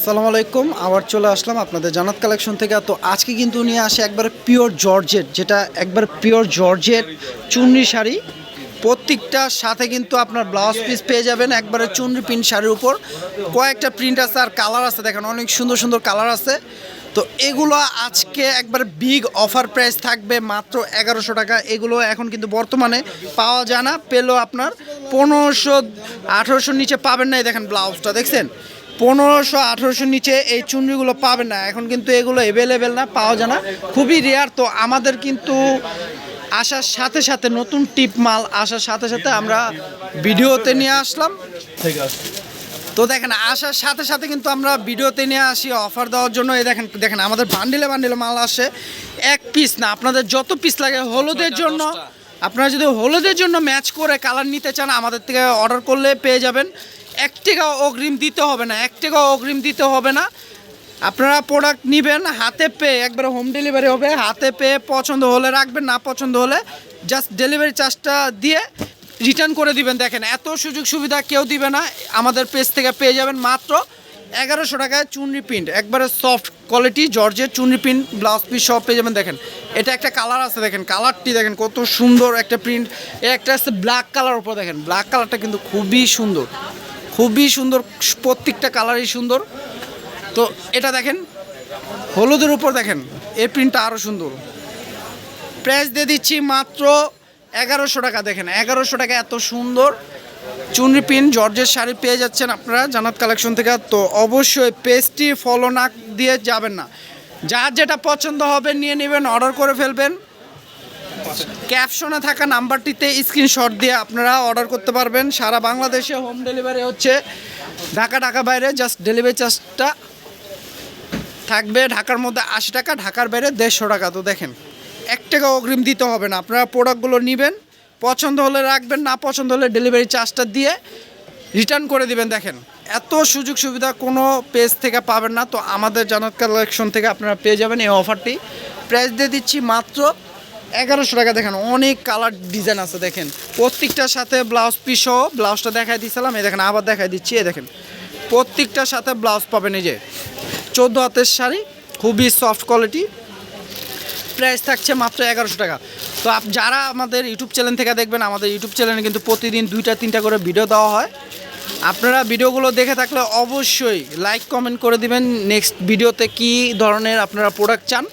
আসসালামু আলাইকুম, আবার চলে আসলাম আপনাদের জানাত কালেকশন থেকে। তো আজকে কিন্তু নিয়ে আসে একবার পিওর জর্জেট যেটা একবার পিওর জর্জেট চুনরি শাড়ি। প্রত্যেকটার সাথে কিন্তু আপনার ব্লাউজ পিস পেয়ে যাবেন, একবারে চুনরি প্রিন্ট শাড়ির উপর। কয়েকটা প্রিন্ট আছে আর কালার আছে, দেখেন অনেক সুন্দর সুন্দর কালার আছে। তো এগুলো আজকে একবার বিগ অফার প্রাইস থাকবে মাত্র এগারোশো টাকা। এগুলো এখন কিন্তু বর্তমানে পাওয়া যায় না, পেলেও আপনার পনেরোশো আঠেরোশোর নিচে পাবেন না দেখেন ব্লাউজটা দেখছেন? পনেরোশো আঠেরোশোর নিচে এই চুনরিগুলো পাবেন না। এখন কিন্তু এগুলো অ্যাভেলেবেল না পাওয়া যায় না। খুবই রেয়ার তো। আমাদের কিন্তু আসার সাথে সাথে নতুন টিপ মাল আসার সাথে সাথে আমরা ভিডিওতে নিয়ে আসলাম। তো দেখেন আসার সাথে সাথে কিন্তু আমরা ভিডিওতে নিয়ে আসি অফার দেওয়ার জন্য। এই দেখেন দেখেন আমাদের বান্ডিলে বান্ডিলে মাল আসে। এক পিস না আপনাদের যত পিস লাগে হলুদের জন্য আপনারা যদি হলুদের জন্য ম্যাচ করে কালার নিতে চান আমাদের থেকে অর্ডার করলে পেয়ে যাবেন। এক অগ্রিম দিতে হবে না, এক অগ্রিম দিতে হবে না। আপনারা প্রোডাক্ট নেবেন, হাতে পেয়ে, একবারে হোম ডেলিভারি হবে, হাতে পেয়ে পছন্দ হলে রাখবেন, না পছন্দ হলে জাস্ট ডেলিভারি চার্জটা দিয়ে রিটার্ন করে দিবেন। দেখেন, এত সুযোগ সুবিধা কেউ দিবে না, আমাদের পেজ থেকে পেয়ে যাবেন মাত্র এগারোশো টাকায় চুনরি প্রিন্ট একবারে সফট কোয়ালিটি জর্জের চুনরি প্রিন্ট ব্লাউজ পিস সব পেয়ে যাবেন। দেখেন, এটা একটা কালার আছে, দেখেন কালারটি দেখেন, কত সুন্দর একটা প্রিন্ট একটা আছে ব্ল্যাক কালার উপর, দেখেন ব্ল্যাক কালারটা কিন্তু খুবই সুন্দর। খুবই সুন্দর, প্রত্যেকটা কালারই সুন্দর। তো এটা দেখেন, হলুদের উপর দেখেন এই প্রিন্টটা আরও সুন্দর। প্রাইস দিয়ে দিচ্ছি মাত্র এগারোশো টাকা, দেখেন, এগারোশো টাকা এত সুন্দর। চুনরি পিন জর্জের শাড়ি পেয়ে যাচ্ছেন আপনারা জানাত কালেকশন থেকে। তো অবশ্যই পেজটি ফলো দিয়ে যাবেন না। যার যেটা পছন্দ হবে, নিয়ে নেবেন অর্ডার করে ফেলবেন। ক্যাপশনে থাকা নাম্বারটিতে স্ক্রিনশট দিয়ে আপনারা অর্ডার করতে পারবেন। সারা বাংলাদেশে হোম ডেলিভারি হচ্ছে। ঢাকা ঢাকা বাইরে জাস্ট ডেলিভারি চার্জটা থাকবে ঢাকার মধ্যে আশি টাকা, ঢাকার বাইরে দেড়শো টাকা। তো দেখেন, এক টাকা অগ্রিম দিতে হবে না। আপনারা প্রোডাক্টগুলো নেবেন, পছন্দ হলে রাখবেন, না পছন্দ হলে ডেলিভারি চার্জটা দিয়ে রিটার্ন করে দিবেন। দেখেন, এত সুযোগ সুবিধা কোনো পেজ থেকে পাবেন না। তো আমাদের জানাত কালেকশন থেকে আপনারা পেয়ে যাবেন এই অফারটি। প্রাইস দিয়ে দিচ্ছি মাত্র এগারোশো টাকা দেখেন, অনেক কালার ডিজাইন আছে, দেখেন। প্রত্যেকটার সাথে ব্লাউজ পিসও ব্লাউজটা দেখাই দিয়েছিলাম এই দেখেন, আবার দেখাই দিচ্ছি, এই দেখেন। প্রত্যেকটার সাথে ব্লাউজ পাবেন এই যে, চোদ্দ হাতের শাড়ি, খুবই সফট কোয়ালিটি প্রাইস থাকছে মাত্র এগারোশো টাকা। তো আপ, যারা আমাদের ইউটিউব চ্যানেল থেকে দেখবেন, আমাদের ইউটিউব চ্যানেলে কিন্তু প্রতিদিন দুইটা, তিনটা করে ভিডিও দেওয়া হয়। আপনারা ভিডিওগুলো দেখে থাকলে অবশ্যই লাইক কমেন্ট করে দিবেন নেক্সট ভিডিওতে কি ধরনের আপনারা প্রোডাক্ট চান।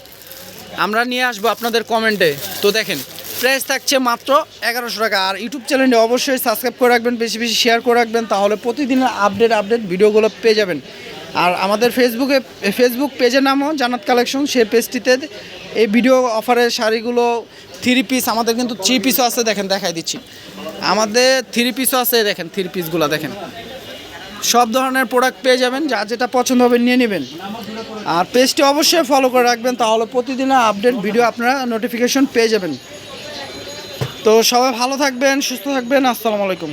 আমরা নিয়ে আসব আপনাদের কমেন্টে। তো দেখেন প্রাইস থাকছে মাত্র এগারোশো টাকা। আর ইউটিউব চ্যানেলে অবশ্যই সাবস্ক্রাইব করে রাখবেন, বেশি বেশি শেয়ার করে রাখবেন, তাহলে প্রতিদিনের আপডেট আপডেট ভিডিওগুলো পেয়ে যাবেন। আর আমাদের ফেসবুকে ফেসবুক পেজের নামও জানাত কালেকশন সেই পেজটিতে এই ভিডিও অফারের শাড়িগুলো থ্রি পিস আমাদের কিন্তু থ্রি পিসও আছে, দেখেন, দেখাই দিচ্ছি। আমাদের থ্রি পিসও আছে, দেখেন থ্রি পিসগুলো দেখেন। সব ধরনের প্রোডাক্ট পেয়ে যাবেন, যা যেটা পছন্দ হবে নিয়ে নেবেন। আর পেজটি অবশ্যই ফলো করে রাখবেন, তাহলে প্রতিদিনের আপডেট ভিডিও আপনারা নোটিফিকেশন পেয়ে যাবেন। তো সবাই ভালো থাকবেন, সুস্থ থাকবেন, আসসালামু আলাইকুম।